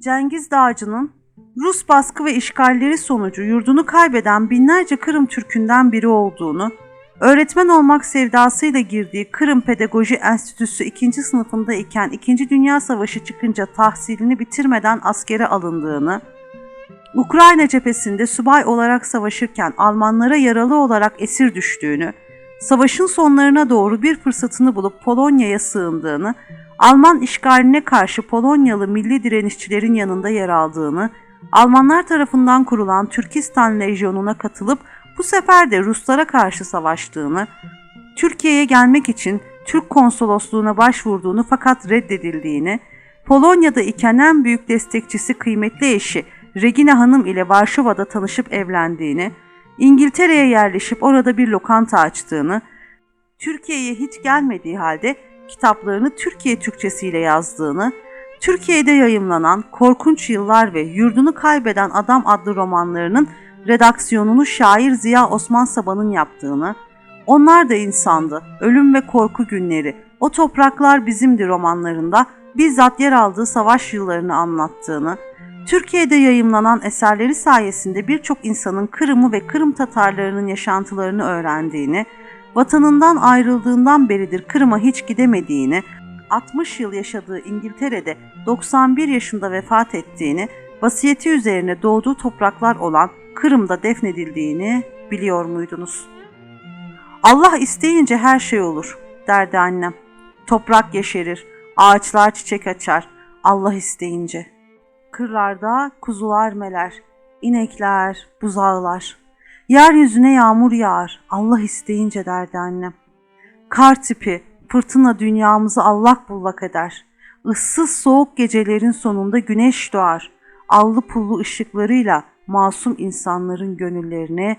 Cengiz Dağcı'nın Rus baskı ve işgalleri sonucu yurdunu kaybeden binlerce Kırım Türk'ünden biri olduğunu, öğretmen olmak sevdasıyla girdiği Kırım Pedagoji Enstitüsü 2. sınıfında iken 2. Dünya Savaşı çıkınca tahsilini bitirmeden askere alındığını, Ukrayna cephesinde subay olarak savaşırken Almanlara yaralı olarak esir düştüğünü, savaşın sonlarına doğru bir fırsatını bulup Polonya'ya sığındığını, Alman işgaline karşı Polonyalı milli direnişçilerin yanında yer aldığını, Almanlar tarafından kurulan Türkistan Lejyonu'na katılıp bu sefer de Ruslara karşı savaştığını, Türkiye'ye gelmek için Türk konsolosluğuna başvurduğunu fakat reddedildiğini, Polonya'da iken en büyük destekçisi kıymetli eşi Regina Hanım ile Varşova'da tanışıp evlendiğini, İngiltere'ye yerleşip orada bir lokanta açtığını, Türkiye'ye hiç gelmediği halde kitaplarını Türkiye Türkçesiyle yazdığını, Türkiye'de yayımlanan Korkunç Yıllar ve Yurdunu Kaybeden Adam adlı romanlarının redaksiyonunu şair Ziya Osman Sabah'ın yaptığını, Onlar da insandı, Ölüm ve Korku Günleri, O Topraklar Bizimdi romanlarında bizzat yer aldığı savaş yıllarını anlattığını, Türkiye'de yayımlanan eserleri sayesinde birçok insanın Kırım'ı ve Kırım Tatarlarının yaşantılarını öğrendiğini, vatanından ayrıldığından beridir Kırım'a hiç gidemediğini, 60 yıl yaşadığı İngiltere'de 91 yaşında vefat ettiğini, vasiyeti üzerine doğduğu topraklar olan Kırım'da defnedildiğini biliyor muydunuz? Allah isteyince her şey olur derdi annem. Toprak yeşerir, ağaçlar çiçek açar Allah isteyince. Kırlarda kuzular meler, inekler, buzağlar. Yeryüzüne yağmur yağar Allah isteyince derdi annem. Kar tipi, fırtına dünyamızı allak bullak eder. Issız soğuk gecelerin sonunda güneş doğar. Allı pullu ışıklarıyla masum insanların gönüllerine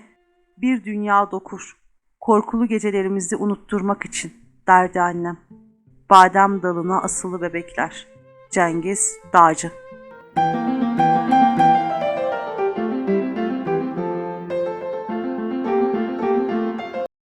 bir dünya dokur. Korkulu gecelerimizi unutturmak için derdi annem. Badem dalına asılı bebekler. Cengiz Dağcı